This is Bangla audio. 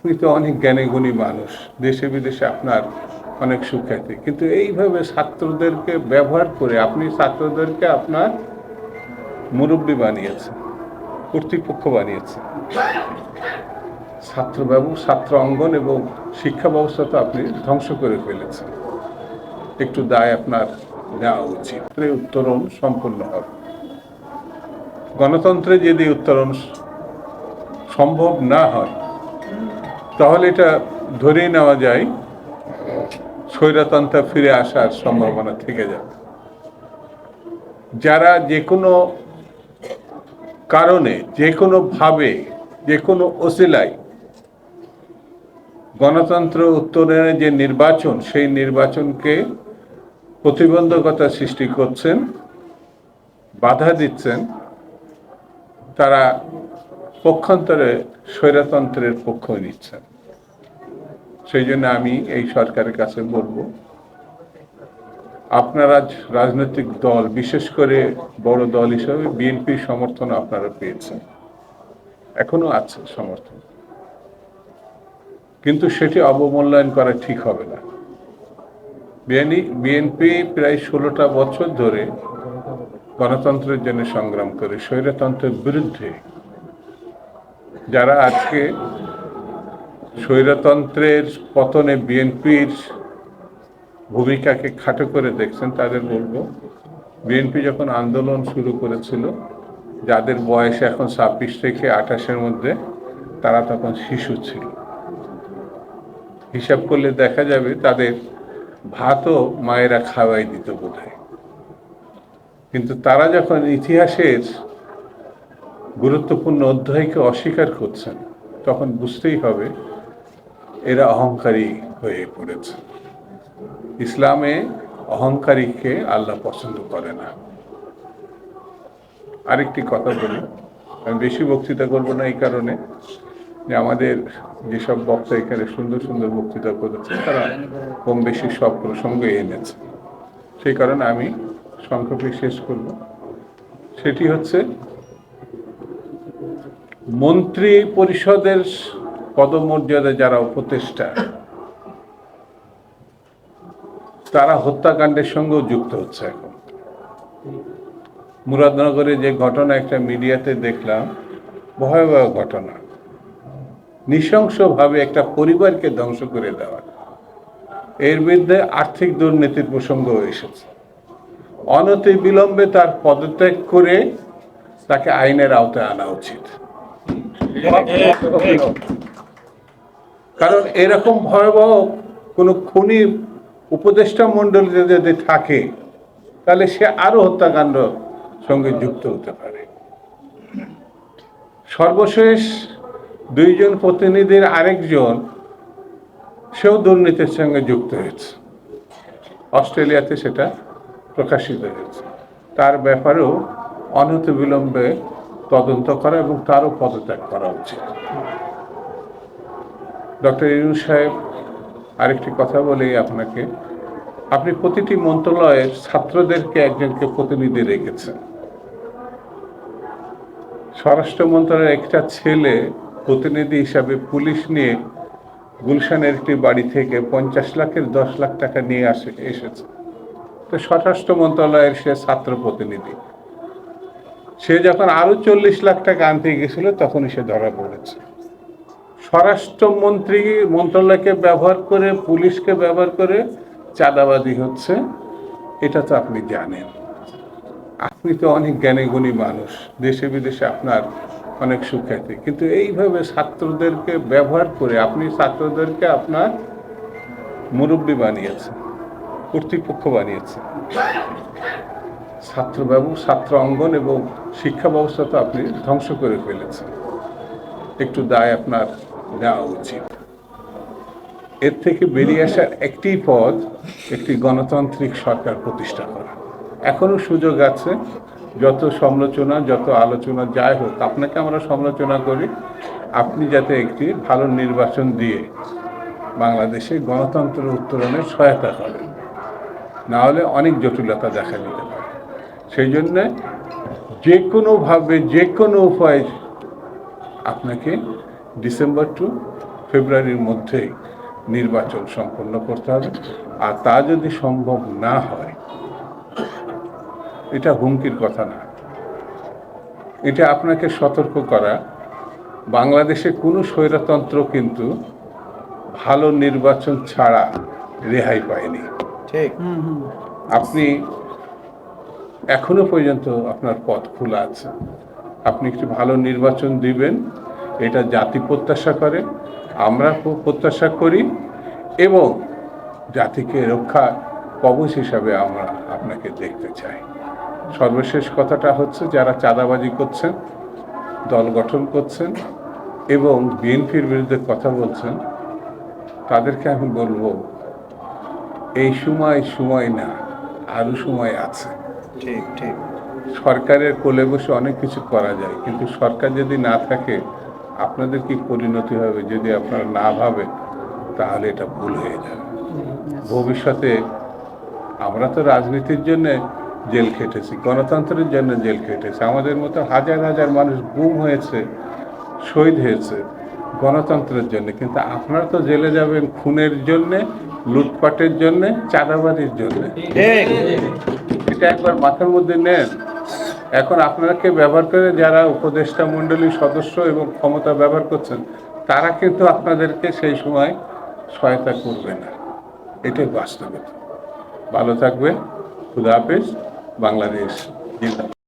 আপনি তো অনেক জ্ঞানী গুণী মানুষ, দেশে বিদেশে আপনার অনেক সুখ্যাতি। কিন্তু এইভাবে ছাত্রদেরকে ব্যবহার করে আপনি ছাত্রদেরকে আপনার মুরব্বী বানিয়েছেন, কর্তৃপক্ষ বানিয়েছেন। ছাত্র ছাত্র অঙ্গন এবং শিক্ষা ব্যবস্থা তো আপনি ধ্বংস করে ফেলেছেন। একটু দায় আপনার নেওয়া উচিত। উত্তরণ সম্পূর্ণ হবে। গণতন্ত্রে যদি উত্তরণ সম্ভব না হয় তাহলে এটা ধরেই নেওয়া যায়, স্বৈরতন্ত্র ফিরে আসার সম্ভাবনা থেকে যাবে যারা যে কোনো কারণে, যে কোনো ভাবে, যে কোনো ওসিলায় গণতন্ত্র উত্তরণের যে নির্বাচন, সেই নির্বাচনকে প্রতিবন্ধকতা সৃষ্টি করছেন, বাধা দিচ্ছেন, তারা পক্ষান্তরে স্বৈরতন্ত্রের পক্ষ নিচ্ছেন। সেই জন্য আমি এই সরকারের কাছে বলব, আপনারা রাজনৈতিক দল, বিশেষ করে বড় দল হিসেবে বিএনপির সমর্থন আপনারা পেয়েছেন, এখনও আছে সমর্থন, কিন্তু সেটি অবমূল্যায়ন করা ঠিক হবে না। বিএনপি প্রায় ষোলোটা বছর ধরে গণতন্ত্রের জন্য সংগ্রাম করে, স্বৈরতন্ত্রের বিরুদ্ধে, যারা আজকে স্বৈরতন্ত্রের পতনে বিএনপির ভূমিকাকে খাটো করে দেখছেন তাদের বলব, বিএনপি যখন আন্দোলন শুরু করেছিল, যাদের বয়স এখন ছাব্বিশ থেকে আঠাশের মধ্যে, তারা তখন শিশু ছিল। হিসাব করলে দেখা যাবে তাদের ভাতও মায়েরা খাওয়াই দিত বোধ কিন্তু তারা যখন ইতিহাসের গুরুত্বপূর্ণ অধ্যায়কে অস্বীকার করছেন, তখন বুঝতেই হবে এরা অহংকারী হয়ে পড়েছে। ইসলামে অহংকারীকে আল্লাহ পছন্দ করে না। আরেকটি কথা বলি, আমি বেশি বক্তৃতা করব না এই কারণে যে আমাদের যেসব বক্তা এখানে সুন্দর সুন্দর বক্তৃতা করেছে তারা কম বেশি সব প্রসঙ্গ এনেছে। সেই কারণে আমি সংক্ষেপে শেষ করব। সেটি হচ্ছে, মন্ত্রী পরিষদের পদমর্যাদা যারা উপদেষ্টা, তারা হত্যাকাণ্ডের সঙ্গেও যুক্ত হচ্ছে এখন। মুরাদনগরে যে ঘটনা একটা মিডিয়াতে দেখলাম, ভয়াবহ ঘটনা। নৃশংসভাবে একটা পরিবারকে ধ্বংস করে দেওয়া। এর বিরুদ্ধে আর্থিক দুর্নীতির প্রসঙ্গ এসেছে। অনতি বিলম্বে তার পদত্যাগ করে তাকে আইনের আওতায় আনা উচিত। কারণ এরকম ভয়াবহ কোনো খুনি উপদেষ্টা মণ্ডলীতে যদি থাকে, তাহলে সে আরও হত্যাকাণ্ড সঙ্গে যুক্ত হতে পারে। সর্বশেষ দুইজন প্রতিনিধির আরেকজন সেও দুর্নীতির সঙ্গে যুক্ত হয়েছে। অস্ট্রেলিয়াতে সেটা প্রকাশিত হয়েছে। তার ব্যাপারেও অনত বিলম্বে তদন্ত করা এবং তারও পদত্যাগ করা উচিত। ডক্টর ইনু সাহেব, আরেকটি কথা বলেই আপনাকে। আপনি প্রতিটি মন্ত্রণালয়ের ছাত্রদেরকে একজনকে প্রতিনিধি রেখেছেন। স্বরাষ্ট্র মন্ত্রণালয়ের একটা ছেলে প্রতিনিধি হিসাবে পুলিশ নিয়ে গুলশানের একটি বাড়ি থেকে পঞ্চাশ লাখের দশ লাখ টাকা নিয়ে আসে, এসেছে। তো স্বরাষ্ট্র মন্ত্রণালয়ের সে ছাত্র প্রতিনিধি। সে যখন আরও চল্লিশ লাখ টাকা আনতে গেছিল, তখনই সে ধরা পড়েছে। স্বরাষ্ট্রমন্ত্রী মন্ত্রণালয়কে ব্যবহার করে, পুলিশকে ব্যবহার করে চাঁদাবাদি হচ্ছে, এটা তো আপনি জানেন। আপনি তো অনেক জ্ঞানী গুণী মানুষ, দেশে বিদেশে আপনার অনেক সুখ্যাতি। কিন্তু এইভাবে ছাত্রদেরকে ব্যবহার করে, আপনি ছাত্রদেরকে আপনার মুরব্বী বানিয়েছেন, কর্তৃপক্ষ বানিয়েছেন। ছাত্র ছাত্র অঙ্গন এবং শিক্ষা ব্যবস্থা তো আপনি ধ্বংস করে ফেলেছেন। একটু দায় আপনার নেওয়া উচিত। এর থেকে বেরিয়ে আসার একটি পথ একটি গণতান্ত্রিক সরকার প্রতিষ্ঠা করা। এখনও সুযোগ আছে, যত সমালোচনা, যত আলোচনা যাই হোক, আপনাকে আমরা সমালোচনা করি। আপনি যাতে একটি ভালো নির্বাচন দিয়ে বাংলাদেশে গণতন্ত্র উত্তরণে সহায়তা করেন। না হলে অনেক জটিলতা দেখা দিতে পারে। সেই জন্যে যে কোনোভাবে যে কোনো উপায় আপনাকে ডিসেম্বর টু ফেব্রুয়ারির মধ্যেই নির্বাচন সম্পন্ন করতে হবে। আর তা যদি সম্ভব না হয় এটা হুমকির কথা না। এটা আপনাকে সতর্ক করা বাংলাদেশে কোনো স্বৈরতন্ত্র কিন্তু ভালো নির্বাচন ছাড়া রেহাই পায়নি। ঠিক। আপনি এখনও পর্যন্ত আপনার পথ খোলা আছে। আপনি একটি ভালো নির্বাচন দিবেন এটা জাতি প্রত্যাশা করে আমরা প- প্রত্যাশা করি এবং জাতিকে রক্ষা কবচ হিসাবে আমরা আপনাকে দেখতে চাই। সর্বশেষ কথাটা হচ্ছে যারা চাঁদাবাজি করছেন দল গঠন করছেন এবং বিএনপির বিরুদ্ধে কথা বলছেন তাদেরকে আমি বলব এই সময় সময় না আরও সময় আছে। ঠিক ঠিক। সরকারের কোলে বসে অনেক কিছু করা যায় কিন্তু সরকার যদি না থাকে আপনাদের কি পরিণতি হবে? যদি আপনারা না ভাবেন তাহলে এটা ভুল হয়ে যাবে। ভবিষ্যতে আমরা তো রাজনীতির জন্য জেল খেটেছি গণতন্ত্রের জন্য জেল খেটেছি। আমাদের মতো হাজার হাজার মানুষ গুম হয়েছে শহীদ হয়েছে গণতন্ত্রের জন্য। কিন্তু আপনারা তো জেলে যাবেন খুনের জন্যে লুটপাটের জন্যে চাঁদাবাজির জন্যে। ঠিক। এটা একবার মাথার মধ্যে নেন। এখন আপনাকে ব্যবহার করে যারা উপদেষ্টা মণ্ডলীর সদস্য এবং ক্ষমতা ব্যবহার করছেন, তারা কিন্তু আপনাদেরকে সেই সময় সহায়তা করবে না। এটাই বাস্তবতা। ভালো থাকবেন। খুদা হাফেজ। বাংলাদেশ জিন্দাবাদ।